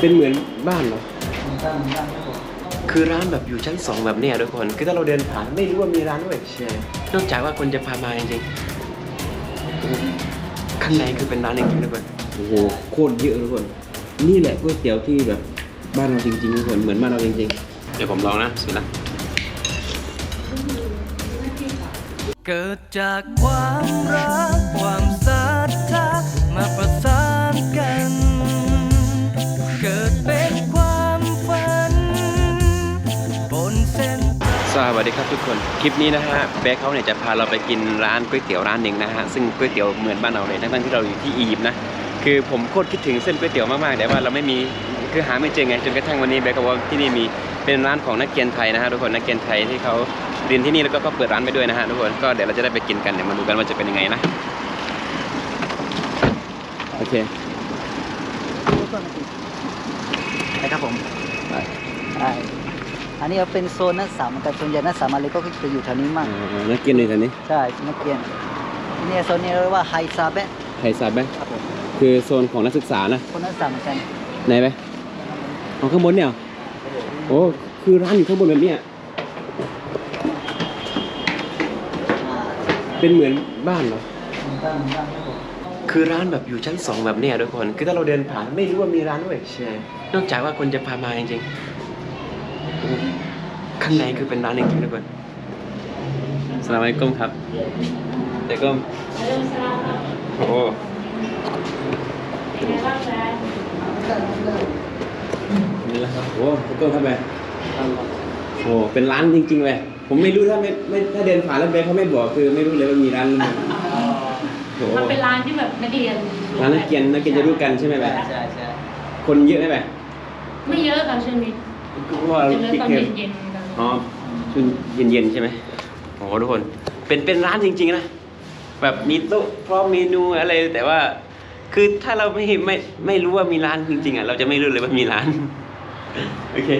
เป็นเหมือนบ้านเหรอ บ้านบ้านครับผมคือร้านแบบอยู่ชั้นสองแบบเนี้ยทุกคน คือถ้าเราเดินผ่านไม่รู้ว่ามีร้านด้วยใช่นอกจากว่าคนจะพามาจริงๆข้างในคือเป็นร้านจริงๆทุกคน โอ้โหโคตรเยอะทุกคน นี่แหละก๋วยเตี๋ยวที่แบบบ้านเราจริงๆทุกคนเหมือนบ้านเราจริงๆ เดี๋ยวผมลองนะสินะเกิดจากความรักความศ ทุกคน คลิปนี้นะฮะแบ็คเขาเนี่ยจะพาเราไปกินร้านก๋วยเตี๋ยวร้านหนึ่งนะฮะ ซึ่งก๋วยเตี๋ยวเหมือนบ้านเราเลยทั้งๆที่เราอยู่ที่อียิปต์นะ คือผมโคตรคิดถึงเส้นก๋วยเตี๋ยวมากๆ แต่ว่าเราไม่มี คือหาไม่เจอไง จนกระทั่งวันนี้แบ็คก็บอกว่าที่นี่มี เป็นร้านของนักเรียนไทยนะฮะทุกคน นักเรียนไทยที่เขาเรียนที่นี่แล้วก็ก็เปิดร้านไปด้วยนะฮะทุกคน ก็เดี๋ยวเราจะได้ไปกินกัน เดี๋ยวมาดูกันว่าจะเป็นยังไงนะ โอเคนะครับผมไปใช่ อันนี้เป็นโซนนักศึกษาเหมือนกันส่วนใหญ่นักศึกษามาเลยก็จะอยู่แถวนี้มากนักเรียนเลยตอนนี้ใช่นักเรียนเนี่ยโซนนี้เรียกว่าไฮซาเบะไทยซาบไหมครับผมคือโซนของนักศึกษานะคนนักศึกษาเหมือนกันไหนไปเอาข้างบนเนี่ยเหรอโอ้คือร้านอยู่ข้างบนแบบเนี้ยอ่าเป็นเหมือนบ้านเหรอบ้านบ้านครับผมคือร้านแบบอยู่ชั้นสองแบบเนี้ยทุกคน คือถ้าเราเดินผ่านไม่รู้ว่ามีร้านด้วยใช่ นอกจากว่าคนจะพามาจริงๆ ข้างในคือเป็นร้านจริงๆทุกคนสลามอะลัยกุมครับเด็กกุมโอ้โหนี่แหละครับโอ้เด็กกุมครับแม่โอ้เป็นร้านจริงๆเลยผมไม่รู้ถ้าไม่ไม่ถ้าเดินผ่านแล้วเบสเขาไม่บอกคือไม่รู้เลยว่ามีร้านนี้โอ้โหมันเป็นร้านที่แบบนักเรียนร้านนักเรียนนักเรียนจะรู้กันใช่ไหมแบบใช่ใช่คนเยอะไหมแบบไม่เยอะค่ะช่วงนี้เพราะว่าจะเลิกปิดตอนเทอมเย็นๆกัน อ๋อช่วงเย็นๆใช่ไหมโอ้โหทุกคน เป็นเป็นร้านจริง ๆ นะ แบบมีโต๊ะพร้อมเมนูอะไรแต่ว่า คือถ้าเราไม่ไม่ไม่รู้ว่ามีร้านจริงๆอะเราจะไม่รู้เลยว่ามีร้าน โอเค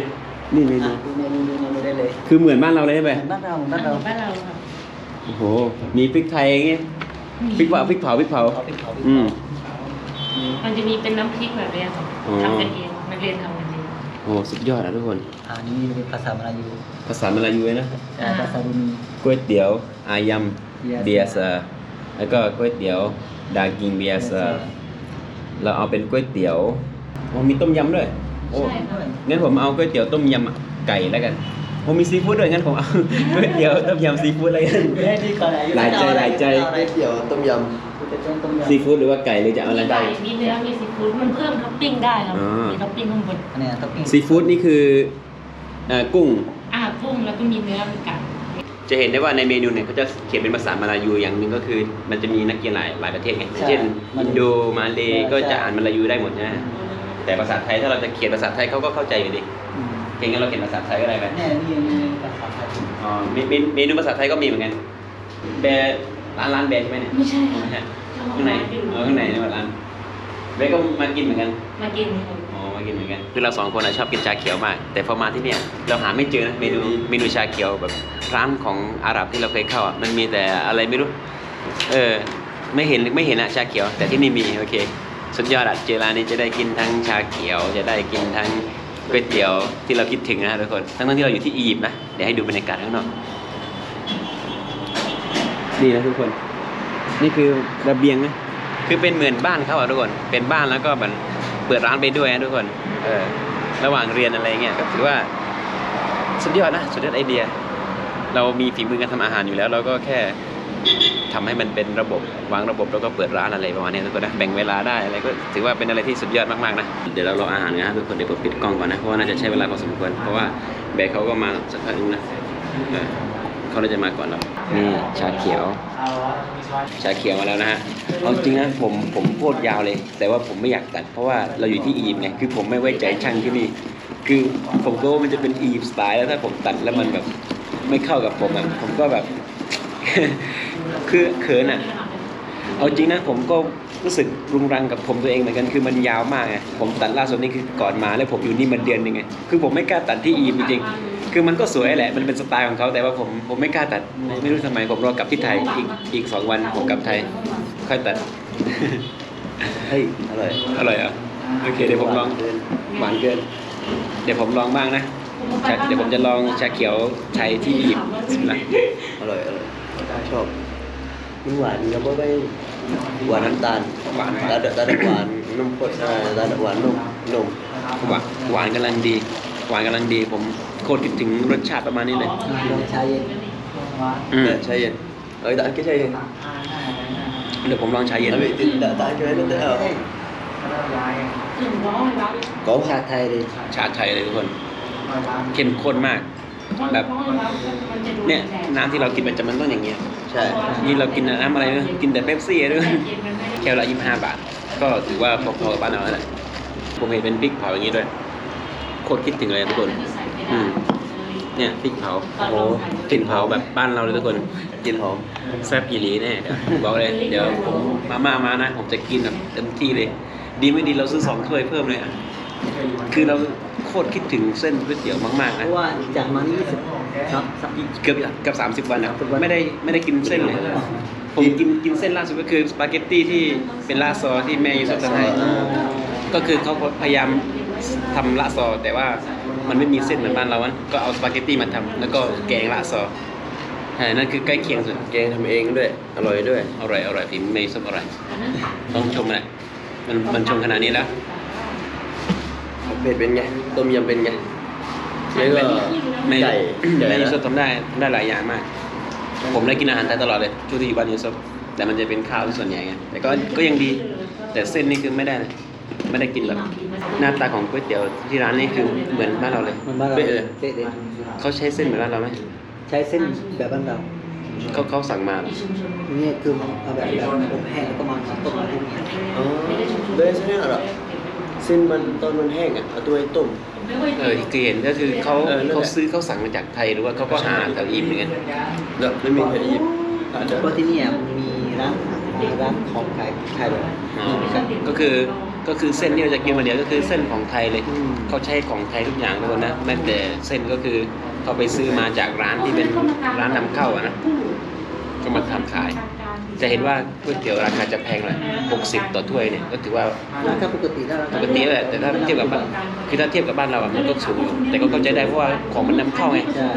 นี่เมนูอะดูเมนูดูเมนูได้เลยคือเหมือนบ้านเราเลยใช่ไหมเหมือนบ้านเราเหมือนบ้าบ้านนเราเราบ้านเราค่ะโอ้โห มีพริกไทยอย่างเงี้ยพริกเผาพริกเผาพริกเผาเขาเป็นเขาเป็นอืมมันจะมีเป็นน้ำพริกแบบเนี้ยค่ะอ๋อ ทำกันเองนักเรียนทำกันเองโอ้สุดยอดอะทุกคนอ่านี่เป็นภาษามลายู ภาษามลายูเลยนะใช่ภาษาดูนีก๋วยเตี๋ยวอายำ Biasa เบียร์แล้วก็ก๋วยเตี๋ยวดากิงเบียร์ Biasa เราเอาเป็นก๋วยเตี๋ยวโอ้มีต้มยำด้วยโอ้ใช่ค่ะ งั้นผมเอาก๋วยเตี๋ยวต้มยำไก่แล้วกันผมมีซีฟู้ดด้วยงั้นผมเอา ก๋วยเตี๋ยวต้มยำซีฟู้ดอะไรกัน เฮ้ยนี่ก่อนหลายใจหลายใจ ก๋วยเตี๋ยวต้มยำก๋วยเตี๋ยวต้มยำซีฟู้ดหรือว่าไก่หรือจะเอาอะไร มีไก่มีเนื้อมีซีฟู้ดมันเพิ่มท็อปปิ้งได้ครับอ่ามี มีท็อปปิ้งข้างบน อันเนี้ยท็อปปิ้งซีฟู้ดนี่คือเอ่อกุ้งอ่า กุ้งแล้วก็มีเนื้อมีไก่จะเห็นได้ว่าในเมนูเนี่ยเขาจะเขียนเป็นภาษามาลายูอย่างหนึ่งก็คือ มันจะมีนักเรียนหลายหลายประเทศไงอย่างเช่นอินโดมาเลก็จะอ่านมาลายูได้หมดนะแต่ภาษาไทยถ้าเราจะเขียนภาษาไทยเขาก็เข้าใจอยู่ดีอืมเก่งงั้นเราเขียนภาษาไทยก็ได้ไหมเนี่ยนี่นี่ภาษาไทยอ๋อเมเมเมนูภาษาไทยก็มีเหมือนกันแบร์ร้านร้านแบร์ใช่ไหมเนี่ยไม่ใช่ไม่ค่ะใช่ข้างในเออข้างในนี่หมดร้านแบร์ก็มากินเหมือนกัน มากินค่ะอ๋อมา กินเหมือนกันคือเราสองคนชอบกินชาเขียวมาก แต่พอมาที่เนี่ยเราหาไม่เจอนะเมนูเมนูชาเขียวแบบร้านของอาหรับที่เราเคยเข้าอะมันมีแต่อะไรไม่รู้เออไม่เห็นไม่เห็นอะชาเขียว แต่ที่นี่มีโอเคสุดยอดอะเจอร้านนี้จะได้กินทั้งชาเขียว จะได้กินทั้งก๋วยเตี๋ยวที่เราคิดถึงนะทุกคนทั้งที่เราอยู่ที่อียิปต์นะเดี๋ยวให้ดูบรรยากาศข้างนอกนี่นะทุกคน นี่คือระเบียงนะคือเป็นเหมือนบ้านเขาอะทุกคนเป็นบ้านแล้วก็เหมือน เปิดร้านไปด้วยนะทุกคนเออระหว่างเรียนอะไรเงี้ยก็ถือว่าสุดยอดนะสุดยอดไอเดีย เรามีฝีมือการทำอาหารอยู่แล้ว เราก็แค่ทำให้มันเป็นระบบวางระบบแล้วก็เปิดร้านอะไรประมาณนี้ทุกคนนะแบ่งเวลาได้อะไรก็ถือว่าเป็นอะไรที่สุดยอดมากๆนะเดี๋ยวเรารออาหารกันนะทุกคนเดี๋ยวผมปิดกล้องก่อนนะเพราะว่าน่าจะใช้เวลาพอสมควรเพราะว่าแบกเขาก็มาสักพักนึงนะ เขาน่าจะมาก่อนเรานี่ชาเขียว ชาเขียวมาแล้วนะฮะเอาจริงนะผมผมโคตรยาวเลย แต่ว่าผมไม่อยากตัดเพราะว่าเราอยู่ที่อียิปต์ไงคือผมไม่ไว้ใจช่างที่นี่ คือผมก็ว่ามันจะเป็นอียิปต์สไตล์แล้วถ้าผมตัดแล้วมันแบบไม่เข้ากับผมอะผมก็แบบ คือเขินอะเอาจริงนะผมก็รู้สึกรุงรังกับผมตัวเองเหมือนกันคือมันยาวมากไงผมตัดล่าสุดนี่คือก่อนมาแล้วผมอยู่นี่มันเดือนหนึ่งไงคือผมไม่กล้าตัดที่อียิปต์จริง คือมันก็สวยแหละ มันเป็นสไตล์ของเขาแต่ว่าผมผมไม่กล้าตัด ไม่รู้ทำไมผมรอกลับที่ไทยอีกอีกสองวันผมกลับไทย ค่อยตัด เฮ้ยอร่อยอร่อยเหรอะโอเคเดี๋ยวผมลอง หวานเกิน เดี๋ยวผมลองบ้างนะชาเดี๋ยวผมจะลองชาเขียวชัยที่อียิปต์นะ อร่อยอร่อยชอบมันหวานแล้วก็ไม่หวานน้ำตาลหวาน ตาดตาดหวานนมข้นเอ่อตาดหวานนมนมหวานหวานกำลังดี หวานกำลังดีผมโคตรคิดถึงรสชาติประมาณนี้เลยชาเย็นอืมเนี่ยใช่เย็นเอ้ยตาอันก็ใช่เย็นเดี๋ยวผมลองชาเย็นแล้วไปตาตาอันก็ได้นั่นเออก็ชาไทยเลยชาไทยเลยทุกคน เข้มข้นมาก แบบ เนี่ยน้ำที่เรากินประจำมันต้องอย่างเงี้ย ใช่ นี่เรากินน้ำอะไรเนี่ยกินแต่เป๊ปซี่ด้วยแค่ละยี่ห้าบาท ก็ถือว่าพอๆกับบ้านเราแล้วแหละผมเห็นเป็นพริกเผาอย่างนี้ด้วย โคตรคิดถึงเลยทุกคน อืมเนี่ยพริกเผาโอ้กลิ่นเผาแบบบ้านเราเลยทุกคนกินหอมแซ่บอีหลีแน่เดี๋ยวผมบอกเลยเดี๋ยวผมมาม่ามานะ ผมจะกินแบบเต็มที่เลย ดีไม่ดีเราซื้อสองถ้วยเพิ่มเลยอะคือเราโคตรคิดถึงเส้นก๋วยเตี๋ยวมากๆเพนะราะว่าจากมานี่สิบครับสัก เกือบเกือบสามสิบวันอะไม่ได้ไม่ได้กินเส้นเลย ผมกินกินเส้นล่าสุดก็คือสปาเกตตี้ที่เป็นลาดซอที่แม่ยูสุทำให้ก็คือเขาพยายามทำลาดซอแต่ว่า มันไม่มีเส้นเหมือนบ้านเราอะก็เอาสปาเกตตี้มาทำแล้วก็แกงลาดซอใช่นั่นคือใกล้เคียงสุดแกงทำเองด้วย อร่อยด้วย อร่อยอร่อยฝีมือเมย์ซุปอร่อยต้องชมแหละมันมันชมขนาดนี้แล้วเผ็ดเป็นไง ต้มยำเป็นไงแล้วก็เมย์ใหญ่ใหญ่เมย์ยูนะซุปทำได้ทำได้หลายอย่างมาก ผมได้กินอาหารไทยตลอดเลยช่วงที่อยู่บ้านยูซุปแต่มันจะเป็นข้าวที่ส่วนใหญ่ไงแต่ก็ก็ยังดี แต่เส้นนี่คือไม่ได้เลย ไม่ได้กินแบบหน้าตาของก๋วยเตี๋ยวที่ร้านนี่คือเหมือนบ้านเราเลยมันบ้านเราเป๊ะเลยเป๊ะเลยเขาใช้เส้นเหมือนบ้านเราไหมใช้เส้นแบบบ้านเราเขาเขาสั่งมาเหรอนี่คือเอาแบบแบบอบแห้งแล้วก็มาต้มอะไรพวกนี้อ๋อเลยใช่ไหมอะเส้นมันตอนมันแห้งอะเอาตัวไอ้ต้มเออที่เห็นก็คือเขาเออนั่นแหละเขาซื้อเขาสั่งมาจากไทยหรือว่าเขาก็หาแถวอียิปต์เหมือนกันแล้วไม่มีใครหยิบอาจจะเพราะที่นี่อะมีร้านมีร้านของขายขายแบบอ๋อก็คือ ก็คือเส้นที่เราจะกินวันเดียวก็คือเส้นของไทยเลยอืมเขาใช้ของไทยทุกอย่างทุกคนนะแม้แต่เส้นก็คือเขาไปซื้อมาจากร้านที่เป็นร้านนำเข้าอะนะก็มาทำขาย จะเห็นว่าก๋วยเตี๋ยวราคาจะแพงหน่อย60 ต่อถ้วยเนี่ยก็ถือว่าราคาปกติแล้วปกติแหละแต่ถ้าเทียบกับบ้านคือถ้าเทียบกับบ้านเราอะมันก็สูงอยู่แต่ก็เข้าใจได้เพราะว่าของมันนำเข้าไงใช่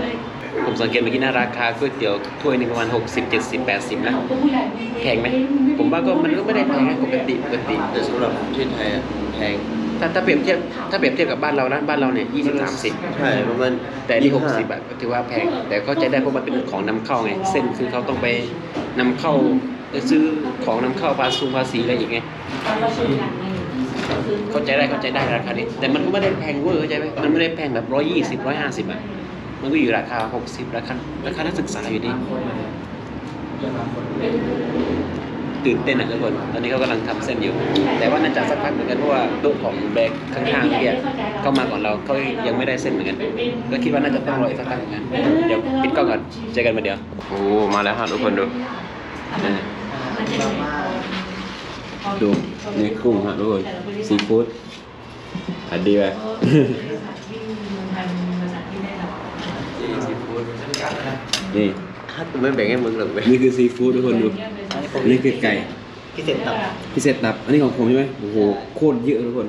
ผมสังเกตเมื่อกี้นะราคาก๋วยเตี๋ยวถ้วยหนึงประมาณ 60 70 80 นะ แพงไหม ผมว่าก็มันก็ไม่ได้แพงนะปกติปกติ แต่สำหรับประเทศไทยอะแพงถ้าถ้าเปรียบเทียบถ้าเปรียบเทียบกับบ้านเรานะบ้านเราเนี่ยยี่สิบสามสิบใช่ประมาณแต่นี่หก25สิบอะก็ถือว่าแพง แต่เข้าใจได้เพราะมันเป็นของนำเข้าไง เส้นคือเขาต้องไปนำเข้าไปซื้อของนำเข้าภาษีภาษีอะไรอีกไงเข้าใจได้เข้าใจได้ราคานี้แต่มันก็ไม่ได้แพงเวอร์เข้าใจไหมมันไม่ได้แพงแบบร้อยยี่สิบร้อยห้าสิบอะ มันก็อยู่ราคาหกสิบราคาราคานักศึกษาอยู่ดีตื่นเต้นอะทุกคน ตอนนี้เขากำลังทำเส้นอยู่ แต่ว่าน่าจะสักพักเหมือนกันเพราะว่าโต๊ะของแบกข้างๆเนี่ยเข้ามาก่อนเราเขายังไม่ได้เส้นเหมือนกัน ก็คิดว่าน่าจะต้องรออีกสักพักเหมือนกันเดี๋ยวปิดกล้องก่อนเจอกันมาเดี๋ยว โอ้ มาแล้วครับทุกคนดู ดูนี่กุ้งฮะทุกคนซีฟู้ดอันดีไหม นี่ถ้ากูไม่แบ่งให้มึงหรอกเว้ยนี่คือซีฟู้ดทุกคนดูนี่คือไก่พิเศษตับพิเศษตับ อันนี้ของผมใช่ไหมโอ้โหโคตรเยอะทุกคน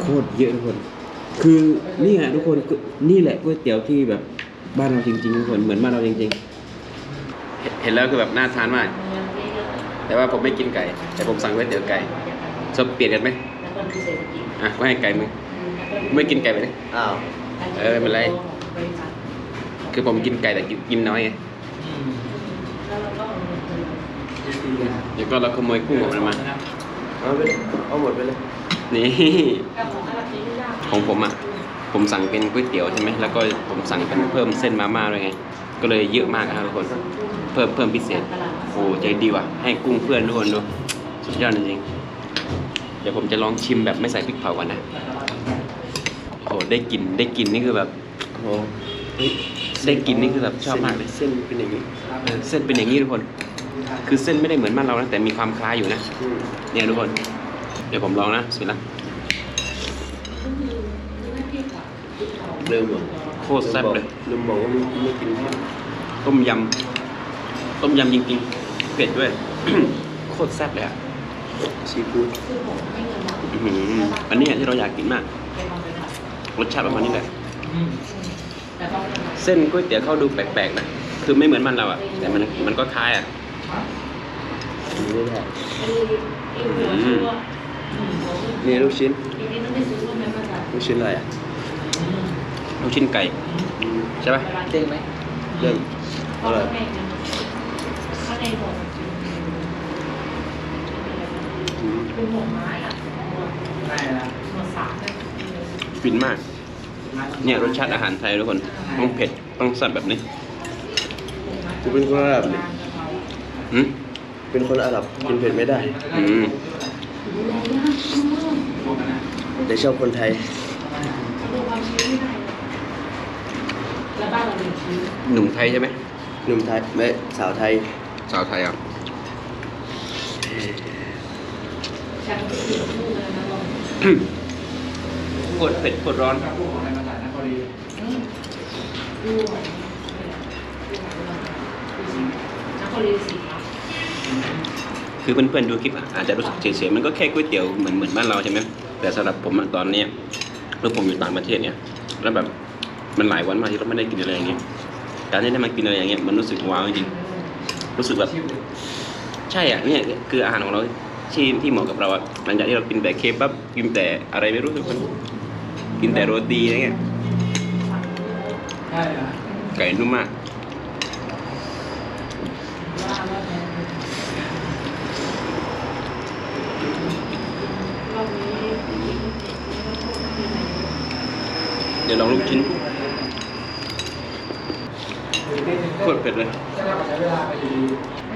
โคตรเยอะทุกคน คือนี่ไงทุกคนคือนี่แหละก๋วยเตี๋ยวที่แบบบ้านเราจริงๆทุกคนเหมือนบ้านเราจริง ๆ เห็นเห็นแล้วคือแบบน่าทานมาก แต่ว่าผมไม่กินไก่ แต่ผมสั่งก๋วยเตี๋ยวไก่ชอบเปลี่ยนกันไหมอะก็ให้ไก่มึง ไม่กินไก่ไปเลยอ้าวเออไม่เป็นไร คือผมกินไก่แต่กินกินน้อยไงเดี๋ยวก็เราขโมยกุ้งของมันมาเอาไปเลยเอาหมดไปเลยนี่ของผมอะผมสั่งเป็นก๋วยเตี๋ยวใช่ไหมแล้วก็ผมสั่งเป็นเพิ่มเส้นมาม่าด้วยไง ก็เลยเยอะมากครับทุกคน เพิ่มเพิ่มพิเศษ โอ้ใจดีว่ะ ให้กุ้งเพื่อนทุกคนดู สุดยอดจริงๆเดี๋ยวผมจะลองชิมแบบไม่ใส่พริกเผาก่อนนะโอ้โหได้กลินได้กลินนี่คือแบบโอ้เฮ้ยได้กลินนี่คือแบบชอบมากเลยเส้นเป็นอย่างนี้เออเส้นเป็นอย่างนี้ทุกคน คือเส้นไม่ได้เหมือนบ้านเรานะแต่มีความคล้ายอยู่นะ อืมเนี่ยทุกคน เดี๋ยวผมลองนะสิละเริ่มอะโคตรแซ่บเลยลืมบอกว่าไม่ไม่กินเผ็ดต้มยำ ต้มยำจริงๆ เผ็ดด้วย โคโคตรแซ่บเลยอะ ซีฟู้ดอื้อหืออันนี้ที่เราอยากกินมาก รสชาติประมาณนี้แหละ เส้นก๋วยเตี๋ยวเขาดูแปลกๆนะ คือไม่เหมือนมันเราอะ แต่มันมันก็คล้ายอะไม่ได้อืมนี่ลูกชิ้นนี่ต้องไปซื้อรูปนั้นมาจากลูกชิ้นอะไรอะ ลูกชิ้นไก่อืมใช่ป่ะเด้งไหมเริ่มอข้างร่อย ในข้างในหัวอืมเป็นหัวไม้อะหัวหัวสามเลยฟินมาก เนี่ยรสชาติอาหารไทยทุกคน ต้องเผ็ด ต้องแซ่บแบบนี้ กูเป็นคนอาหรับนี่อืมเป็นคนอาหรับกินเผ็ดไม่ได้ อืมแต่ชอบคนไทย ดูความชื้นไม่ได้แล้วบ้านเราเป็นชื้นหนุ่มไทยใช่ไหมหนุ่มไทยไม่สาวไทย สาวไทยอะฉัน ก็คือพูดเลยนะลองโคตรเผ็ดโคตรร้อนดูดูนักโคเรียสีฟ้าคือเพื่อนๆดูคลิปอะอาจจะรู้สึกเฉยๆมันก็แค่ก๋วยเตี๋ยวเหมือนเหมือนบ้านเราใช่ไหมแต่สำหรับผมอะตอนเนี้ยเมื่อผมอยู่ต่างประเทศเนี่ยแล้วแบบมันหลายวันมากที่เราไม่ได้กินอะไรอย่างเงี้ยการที่ได้มากินอะไรอย่างเงี้ยมันรู้สึกว้าวจริงๆรู้สึกแบบใช่อะเนี่ยคืออาหารของเรา ที่ที่เหมาะกับเราอะหลังจากที่เรากินแต่เคบับกินแต่อะไรไม่รู้ทุกคนกินแต่โรตีอะไรเงี้ยไก่นุ่มมากเดี๋ยวลองลูกชิ้นโคตรเผ็ดเลย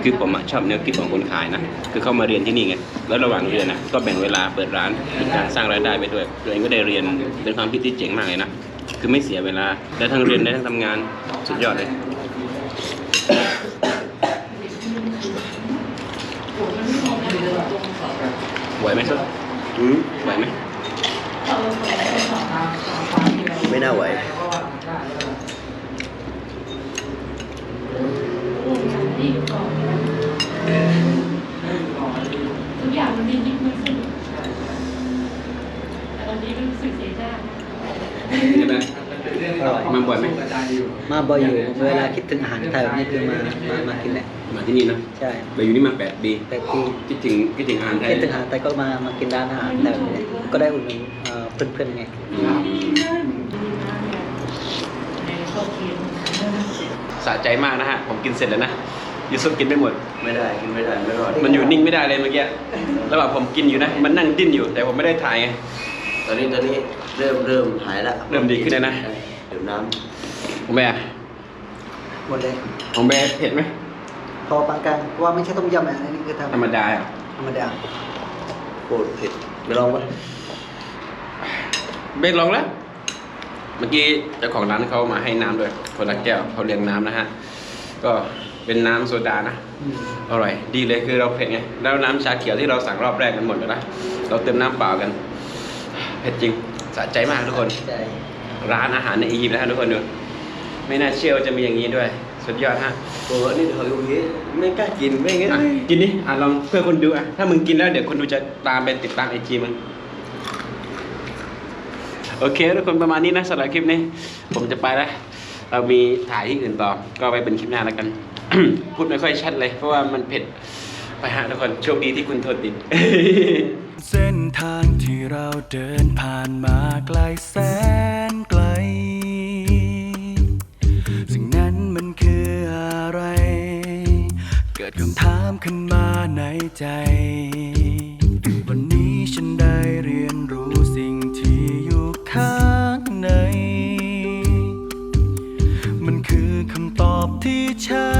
คือผมชอบแนวคิดของคนขายนะคือเข้ามาเรียนที่นี่ไงแล้วระหว่างเรียนนะก็แบ่งเวลาเปิดร้านเป็นการสร้างรายได้ไปด้วยตัวเองก็ได้เรียนเป็นความคิดที่เจ๋งมากเลยนะคือไม่เสียเวลาได้ทั้งเรียนได้ทั้งทำงานสุดยอดเลยไหวไหมครับอืมไหวไหมไม่น่าไหว ทุกอย่างมันดียิ่งไม่ขึ้นแต่ตอนนี้รู้สึกเสียใจใช่ไหมอร่อยมาบ่อยไหมมาบ่อยอยู่เวลาคิดถึงอาหารไทยแบบนี้คือมามามากินแหละมาที่นี่นะใช่ไปอยู่นี่มาแปดปีแต่ที่คิดถึงคิดถึงอาหารไทยคิดถึงอาหารไทยก็มามากินร้านอาหารไทยแบบนี้ก็ได้อุ่นนเอ่อเพื่อนๆไงอืมสะใจมากนะฮะ ผมกินเสร็จแล้วนะ ยูซุปกินไม่หมด ไม่ได้กินไม่ได้ไม่รอดมันอยู่นิ่งไม่ได้เลยเมื่อกี้ระหว่างผมกินอยู่นะ มันนั่งดิ้นอยู่ แต่ผมไม่ได้ถ่ายไง ตอนนี้ตอนนี้เริ่มเริ่มหายละเริ่มดีขึ้นแล้วนะดื่มน้ของแบร์หมดเลยของแบร์เผ็ดไหมพอปานกลางเพราะว่าไม่ใช่ต้มยำอะอันนี้คือทำธรรมดาอะธรรมดาำโคตรเผ็ดไม่ลองปะเบกลองแล้วเมื่อกี้เจ้าของร้านเขามาให้น้ำด้วยคนละแก้วเขาเลี้ยงน้ำนะฮะ ก็ เป็นน้ำโซดานะอืมอร่อย ดีเลยคือเราเผ็ดไงแล้วน้ำชาเขียวที่เราสั่งรอบแรกกันหมดแล้วนะเราเติมน้ำเปล่ากันเผ็ดจริงสะใจมากทุกคนใจร้านอาหารในอียิปต์นะฮะทุกคนดูไม่น่าเชื่อว่าจะมีอย่างนี้ด้วย สุดยอดฮะโอ้นี่เขาอยู่นี้ไม่กล้ากินไม่งั้นอะกินนี่อะลองเพื่อคนดูอะถ้ามึงกินแล้วเดี๋ยวคนดูจะตามไปติดตามไอจีมึงโอเคทุกคนประมาณนี้นะสำหรับคลิปนี้ ผมจะไปแล้วเรามีถ่ายที่อื่นต่อก็ไปเป็นคลิปหน้าแล้วกัน พูดไม่ค่อยชัดเลย เพราะว่ามันเผ็ด ไปหาทุกคนโชคดีที่คุณทนดินเส้นทางที่เราเดินผ่านมาไกลแสนไกล สิ่งนั้นมันคืออะไร เกิดคำถามขึ้นมาในใจ วันนี้ฉันได้เรียนรู้สิ่งที่อยู่ข้างใน มันคือคำตอบที่ใช่